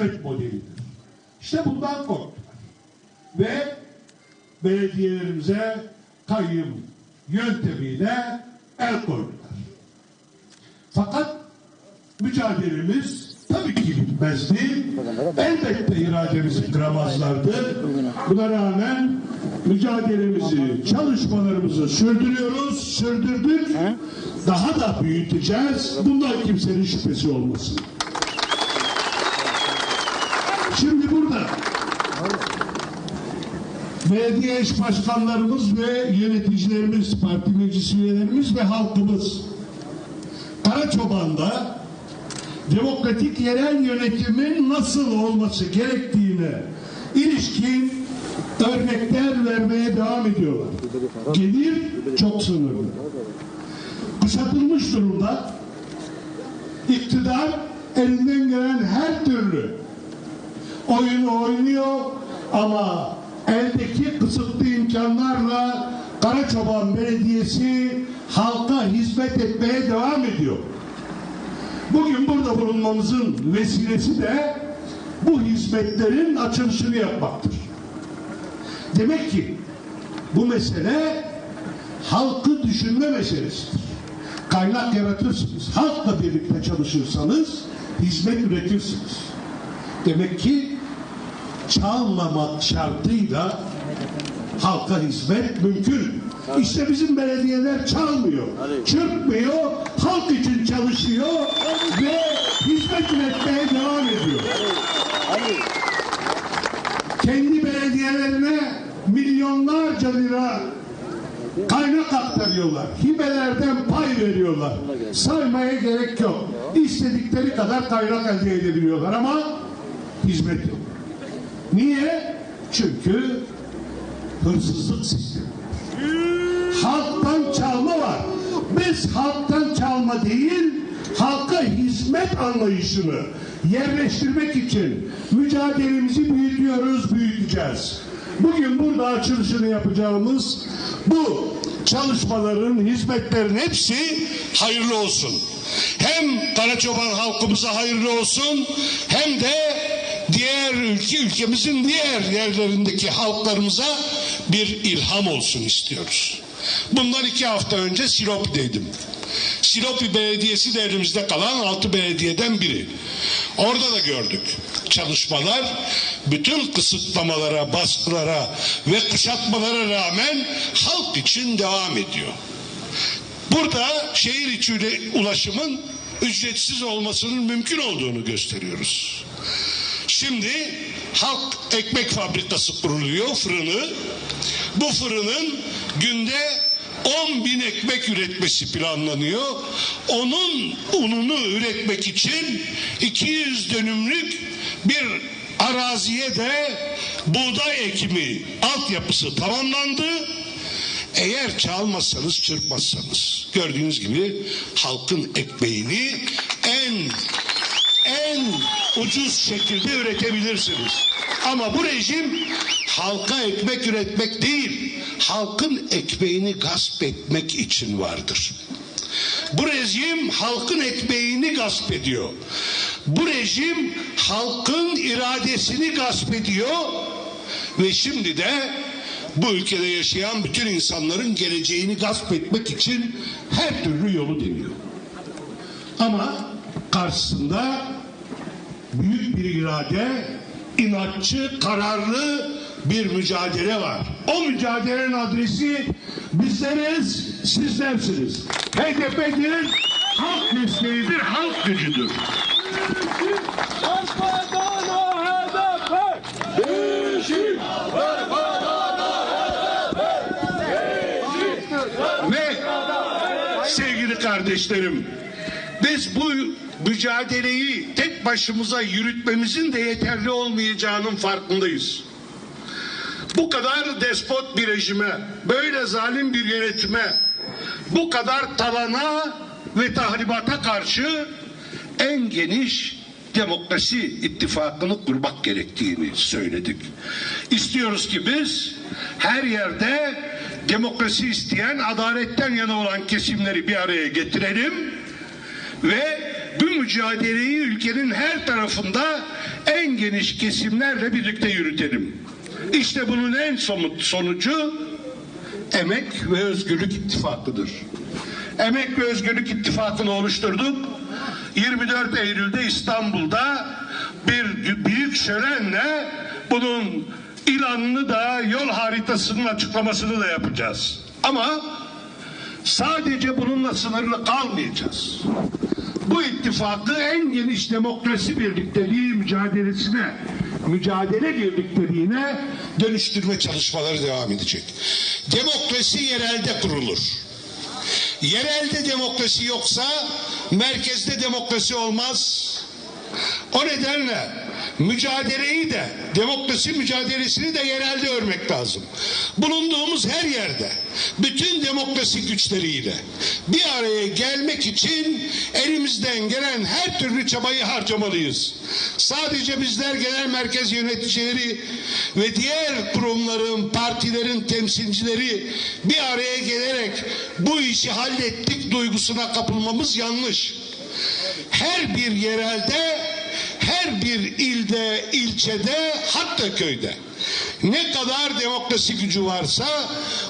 hizmet modelidir. İşte bundan korktular. Ve belediyelerimize kayyım yöntemiyle el koydular. Fakat mücadelemiz tabii ki bitmezdi. Elbette irademizi kıramazlardı. Buna rağmen mücadelemizi, çalışmalarımızı sürdürüyoruz, sürdürdük. Daha da büyüteceğiz. Bundan kimsenin şüphesi olmasın. Şimdi burada belediye eş başkanlarımız ve yöneticilerimiz, parti meclis üyelerimiz ve halkımız Karaçoban'da demokratik yerel yönetimin nasıl olması gerektiğine ilişkin örnekler vermeye devam ediyorlar. Gelir çok sınırlı. Kuşatılmış durumda iktidar elinden gelen her türlü oyunu oynuyor ama kısıtlı imkanlarla Karaçoban Belediyesi halka hizmet etmeye devam ediyor. Bugün burada bulunmamızın vesilesi de bu hizmetlerin açılışını yapmaktır. Demek ki bu mesele halkı düşünme meselesidir. Kaynak yaratırsınız. Halkla birlikte çalışırsanız hizmet üretirsiniz. Demek ki çalmamak şartıyla halka hizmet mümkün. İşte bizim belediyeler çalmıyor, çırpmıyor, halk için çalışıyor ve hizmet üretmeye devam ediyor. Kendi belediyelerine milyonlarca lira kaynak aktarıyorlar. Hibelerden pay veriyorlar. Saymaya gerek yok. İstedikleri kadar kaynak elde edebiliyorlar ama hizmet yok. Niye? Çünkü hırsızlık sistemi. Halktan çalma var. Biz halktan çalma değil, halka hizmet anlayışını yerleştirmek için mücadelemizi büyütüyoruz, büyüteceğiz. Bugün burada açılışını yapacağımız bu çalışmaların, hizmetlerin hepsi hayırlı olsun. Hem Karaçoban halkımıza hayırlı olsun hem de diğer ülke ülkemizin diğer yerlerindeki halklarımıza bir ilham olsun istiyoruz. Bundan iki hafta önce Silopi'deydim. Silopi Belediyesi de elimizde kalan altı belediyeden biri. Orada da gördük. Çalışmalar bütün kısıtlamalara, baskılara ve kuşatmalara rağmen halk için devam ediyor. Burada şehir içi ulaşımın ücretsiz olmasının mümkün olduğunu gösteriyoruz. Şimdi halk ekmek fabrikası kuruluyor, fırını. Bu fırının günde 10 bin ekmek üretmesi planlanıyor. Onun ununu üretmek için 200 dönümlük bir araziye de buğday ekimi altyapısı tamamlandı. Eğer çalmazsanız, çırpmazsanız gördüğünüz gibi halkın ekmeğini en en ucuz şekilde üretebilirsiniz. Ama bu rejim halka ekmek üretmek değil, halkın ekmeğini gasp etmek için vardır. Bu rejim halkın ekmeğini gasp ediyor. Bu rejim halkın iradesini gasp ediyor ve şimdi de bu ülkede yaşayan bütün insanların geleceğini gasp etmek için her türlü yolu deniyor. Ama karşısında büyük bir irade, inatçı, kararlı bir mücadele var. O mücadelenin adresi bizleriz, sizlersiniz. HDP'dir, halk mesleğidir, halk gücüdür. Ve sevgili kardeşlerim, biz bu mücadeleyi tek başımıza yürütmemizin de yeterli olmayacağının farkındayız. Bu kadar despot bir rejime, böyle zalim bir yönetime, bu kadar talana ve tahribata karşı en geniş demokrasi ittifakını kurmak gerektiğini söyledik. İstiyoruz ki biz her yerde demokrasi isteyen, adaletten yana olan kesimleri bir araya getirelim ve bu mücadeleyi ülkenin her tarafında en en geniş kesimlerle birlikte yürütelim. İşte bunun en somut sonucu Emek ve Özgürlük İttifakı'dır. Emek ve Özgürlük İttifakı'nı oluşturduk. 24 Eylül'de İstanbul'da bir büyük şölenle bunun ilanını da yol haritasının açıklamasını da yapacağız. Ama sadece bununla sınırlı kalmayacağız. Bu ittifakı en geniş demokrasi birlikteliği mücadelesine, mücadele birlikteliğine dönüştürme çalışmaları devam edecek. Demokrasi yerelde kurulur. Yerelde demokrasi yoksa merkezde demokrasi olmaz. O nedenle mücadeleyi de demokrasi mücadelesini de yerelde örmek lazım. Bulunduğumuz her yerde bütün demokrasi güçleriyle bir araya gelmek için elimizden gelen her türlü çabayı harcamalıyız. Sadece bizler genel merkez yöneticileri ve diğer kurumların, partilerin temsilcileri bir araya gelerek bu işi hallettik duygusuna kapılmamız yanlış. Her bir yerelde her bir ilde, ilçede, hatta köyde ne kadar demokrasi gücü varsa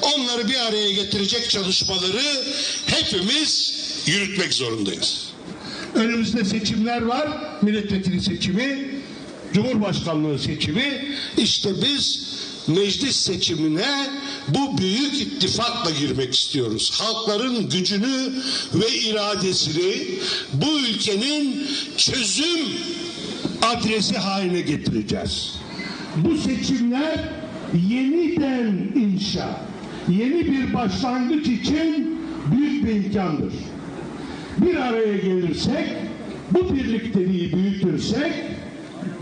onları bir araya getirecek çalışmaları hepimiz yürütmek zorundayız. Önümüzde seçimler var. Milletvekili seçimi, Cumhurbaşkanlığı seçimi. İşte biz meclis seçimine bu büyük ittifakla girmek istiyoruz. Halkların gücünü ve iradesini bu ülkenin çözüm adresi haline getireceğiz. Bu seçimler yeniden inşa, yeni bir başlangıç için büyük bir imkandır. Bir araya gelirsek, bu birlikteliği büyütürsek,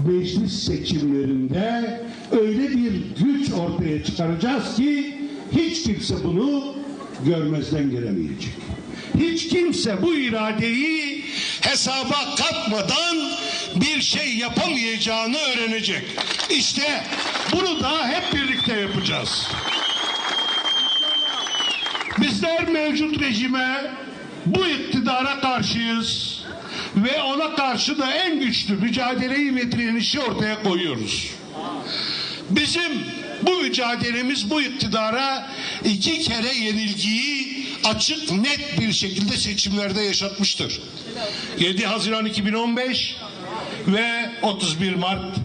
meclis seçimlerinde öyle bir güç ortaya çıkaracağız ki hiç kimse bunu görmezden gelemeyecek. Hiç kimse bu iradeyi hesaba katmadan bir şey yapamayacağını öğrenecek. İşte bunu da hep birlikte yapacağız. Bizler mevcut rejime bu iktidara karşıyız ve ona karşı da en güçlü mücadeleyi ve direnişi ortaya koyuyoruz. Bizim bu mücadelemiz bu iktidara iki kere yenilgiyi açık net bir şekilde seçimlerde yaşatmıştır. 7 Haziran 2015 ve 31 Mart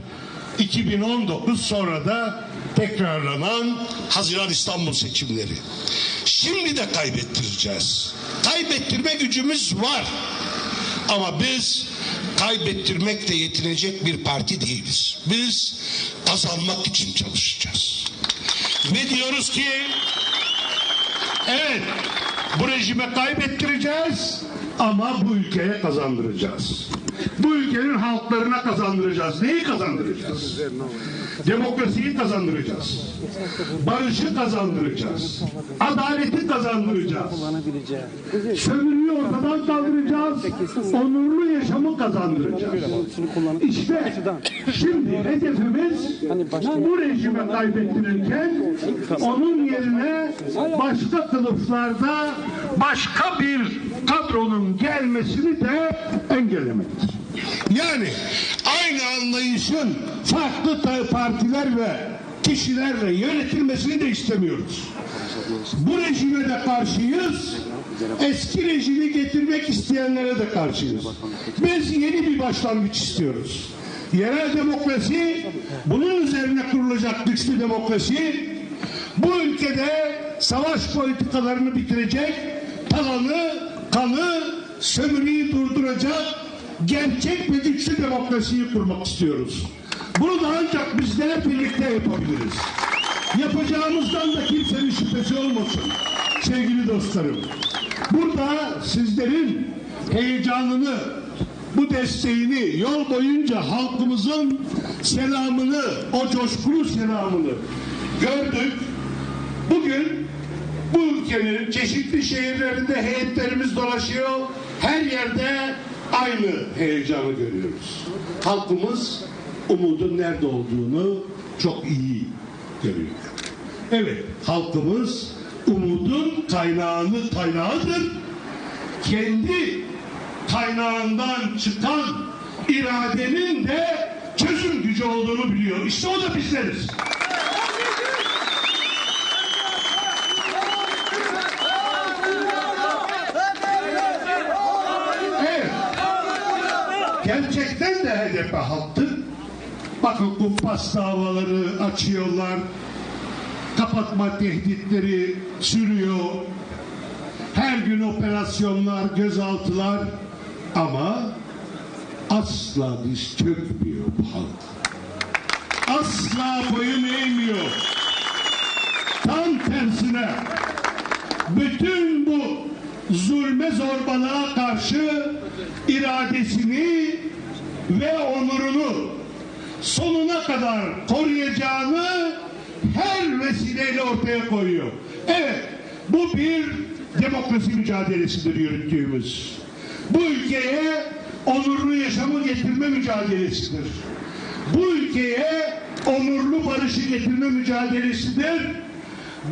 2019 sonra da tekrarlanan Haziran İstanbul seçimleri. Şimdi de kaybettireceğiz. Kaybettirme gücümüz var. Ama biz kaybettirmekle yetinecek bir parti değiliz. Biz kazanmak için çalışacağız. Ve diyoruz ki evet bu rejime kaybettireceğiz ama bu ülkeye kazandıracağız. Bu ülkenin halklarına kazandıracağız. Neyi kazandıracağız? Demokrasiyi kazandıracağız. Barışı kazandıracağız. Adaleti kazandıracağız. Sömürüyü ortadan kaldıracağız. Onurlu yaşamı kazandıracağız. İşte şimdi hedefimiz bu rejime kaybettirirken onun yerine başka kılıflarda başka bir kadronun gelmesini de engellemektir. Yani aynı anlayışın farklı partiler ve kişilerle yönetilmesini de istemiyoruz. Bu rejime de karşıyız. Eski rejimi getirmek isteyenlere de karşıyız. Biz yeni bir başlangıç istiyoruz. Yerel demokrasi, bunun üzerine kurulacak güçlü demokrasi, bu ülkede savaş politikalarını bitirecek, talanı, kanı, sömürüyü durduracak gerçek ve güçlü demokrasiyi kurmak istiyoruz. Bunu da ancak bizler birlikte yapabiliriz. Yapacağımızdan da kimsenin şüphesi olmasın sevgili dostlarım. Burada sizlerin heyecanını, bu desteğini, yol boyunca halkımızın selamını, o coşkulu selamını gördük. Bugün bu ülkenin çeşitli şehirlerinde heyetlerimiz dolaşıyor. Her yerde aynı heyecanı görüyoruz. Halkımız umudun nerede olduğunu çok iyi görüyor. Evet, halkımız umudun kaynağını kaynağıdır. Kendi kaynağından çıkan iradenin de çözüm olduğunu biliyor. İşte o da bizleriz. Gerçekten de HDP halktır. Bakın kumpas davaları açıyorlar. Kapatma tehditleri sürüyor. Her gün operasyonlar, gözaltılar. Ama asla diz çökmüyor bu halk. Asla boyun eğmiyor. Tam tersine bütün bu zulme zorbalığa karşı iradesini ve onurunu sonuna kadar koruyacağını her vesileyle ortaya koyuyor. Evet, bu bir demokrasi mücadelesidir yürüttüğümüz. Bu ülkeye onurlu yaşamı getirme mücadelesidir. Bu ülkeye onurlu barışı getirme mücadelesidir.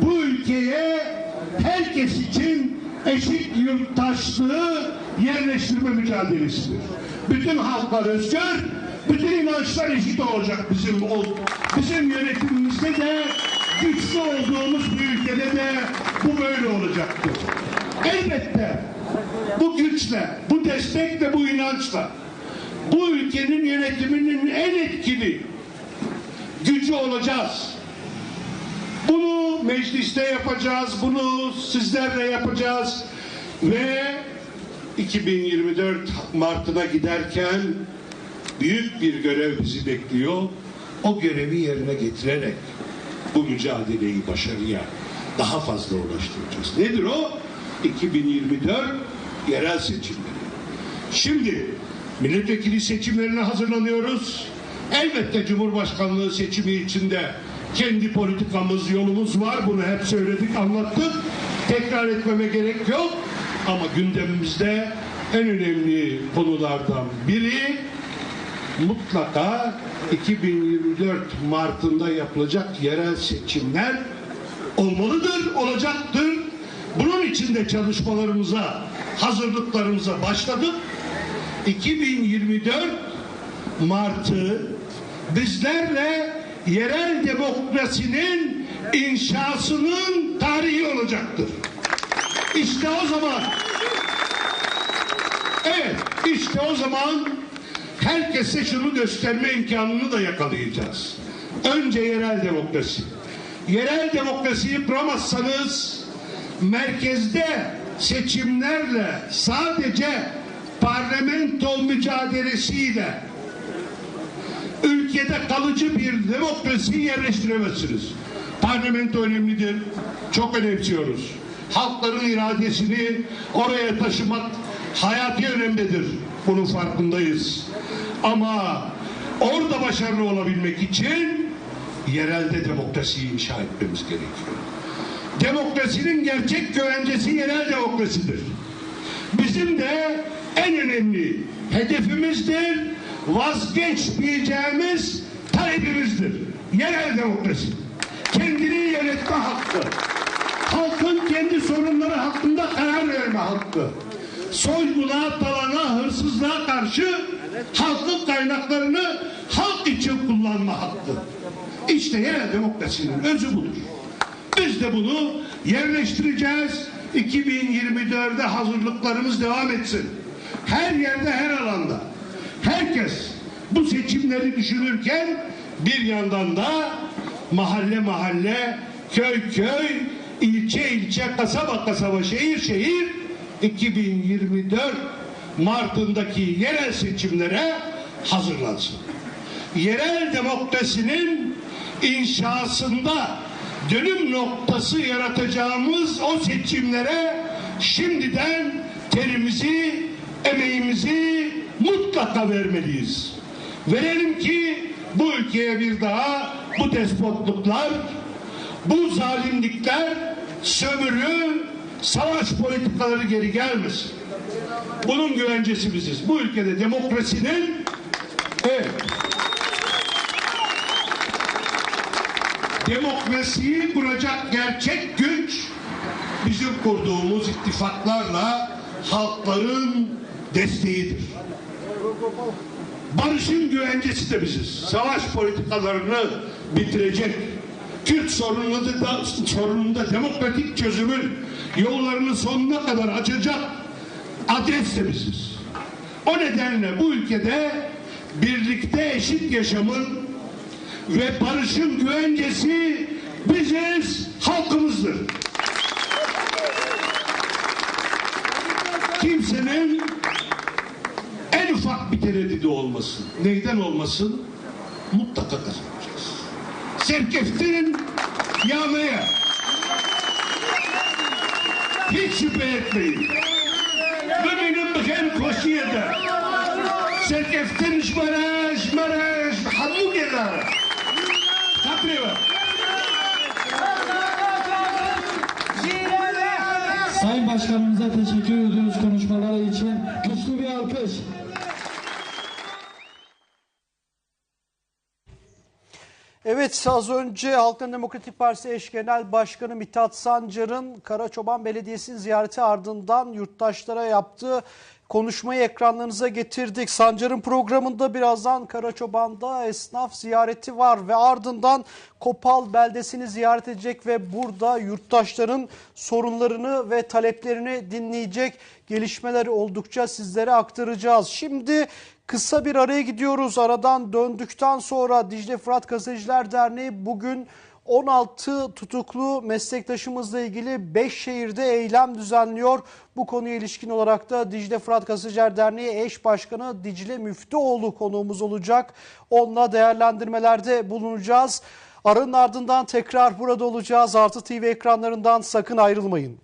Bu ülkeye herkes için eşit yurttaşlığı yerleştirme mücadelesidir. Bütün halklar özgür, bütün inançlar eşit olacak bizim bizim yönetimimizde de güçlü olduğumuz bir ülkede de bu böyle olacaktır. Elbette bu güçle, bu destekle, bu inançla bu ülkenin yönetiminin en etkili gücü olacağız. Bunu mecliste yapacağız, bunu sizlerle yapacağız ve 2024 Mart'ına giderken büyük bir görev bizi bekliyor. O görevi yerine getirerek bu mücadeleyi başarıya daha fazla ulaştıracağız. Nedir o? 2024 yerel seçimleri. Şimdi milletvekili seçimlerine hazırlanıyoruz. Elbette Cumhurbaşkanlığı seçimi içinde kendi politikamız, yolumuz var. Bunu hep söyledik, anlattık. Tekrar etmeme gerek yok. Ama gündemimizde en önemli konulardan biri mutlaka 2024 Mart'ında yapılacak yerel seçimler olmalıdır, olacaktır. Bunun için de çalışmalarımıza, hazırlıklarımıza başladık. 2024 Mart'ı bizlerle yerel demokrasinin inşasının tarihi olacaktır. İşte o zaman Evet, işte o zaman herkese şunu gösterme imkanını da yakalayacağız. Önce yerel demokrasi. Yerel demokrasiyi kuramazsanız merkezde seçimlerle sadece parlamento mücadelesiyle ülkede kalıcı bir demokrasi yerleştiremezsiniz. Parlamento önemlidir. Çok önemsiyoruz. Halkların iradesini oraya taşımak hayati önemlidir. Bunun farkındayız. Ama orada başarılı olabilmek için yerelde demokrasiyi inşa etmemiz gerekiyor. Demokrasinin gerçek güvencesi yerel demokrasidir. Bizim de en önemli hedefimizdir, vazgeçmeyeceğimiz talebimizdir. Yerel demokrasi. Kendini yönetme hakkı. Halkın kendi sorunları hakkında karar verme hakkı. Soyguna, talana, hırsızlığa karşı halkın kaynaklarını halk için kullanma hakkı. İşte yerel demokrasinin özü budur. Biz de bunu yerleştireceğiz. 2024'de hazırlıklarımız devam etsin. Her yerde, her alanda. Bu seçimleri düşünürken bir yandan da mahalle mahalle, köy köy, ilçe ilçe, kasaba kasaba, şehir şehir 2024 Mart'ındaki yerel seçimlere hazırlansın. Yerel demokrasinin inşasında dönüm noktası yaratacağımız o seçimlere şimdiden terimizi, emeğimizi mutlaka vermeliyiz. Verelim ki bu ülkeye bir daha bu despotluklar, bu zalimlikler, sömürü, savaş politikaları geri gelmesin. Bunun güvencesi biziz. Bu ülkede demokrasinin evet, demokrasiyi kuracak gerçek güç bizim kurduğumuz ittifaklarla halkların desteğidir. Barışın güvencesi de biziz. Savaş politikalarını bitirecek. Kürt sorununda da, sorununda demokratik çözümün yollarını sonuna kadar açacak adres de biziz. O nedenle bu ülkede birlikte eşit yaşamın ve barışın güvencesi biziz, halkımızdır. Kimsenin en ufak bir tereddüdü olmasın. Neyden olmasın? Mutlaka kazanacağız. Serkeftin yağmaya. Hiç şüphe etmeyin. Bugünün bakın koşuyada. Serkeftin şmara şmara Evet az önce Halkların Demokratik Partisi eş genel başkanı Mithat Sancar'ın Karaçoban Belediyesi'nin ziyareti ardından yurttaşlara yaptığı konuşmayı ekranlarınıza getirdik. Sancar'ın programında birazdan Karaçoban'da esnaf ziyareti var ve ardından Kopal beldesini ziyaret edecek ve burada yurttaşların sorunlarını ve taleplerini dinleyecek gelişmeleri oldukça sizlere aktaracağız. Şimdi Kısa bir araya gidiyoruz. Aradan döndükten sonra Dicle Fırat Gazeteciler Derneği bugün 16 tutuklu meslektaşımızla ilgili 5 şehirde eylem düzenliyor. Bu konuya ilişkin olarak da Dicle Fırat Gazeteciler Derneği eş başkanı Dicle Müftüoğlu konuğumuz olacak. Onunla değerlendirmelerde bulunacağız. Aranın ardından tekrar burada olacağız. Artı TV ekranlarından sakın ayrılmayın.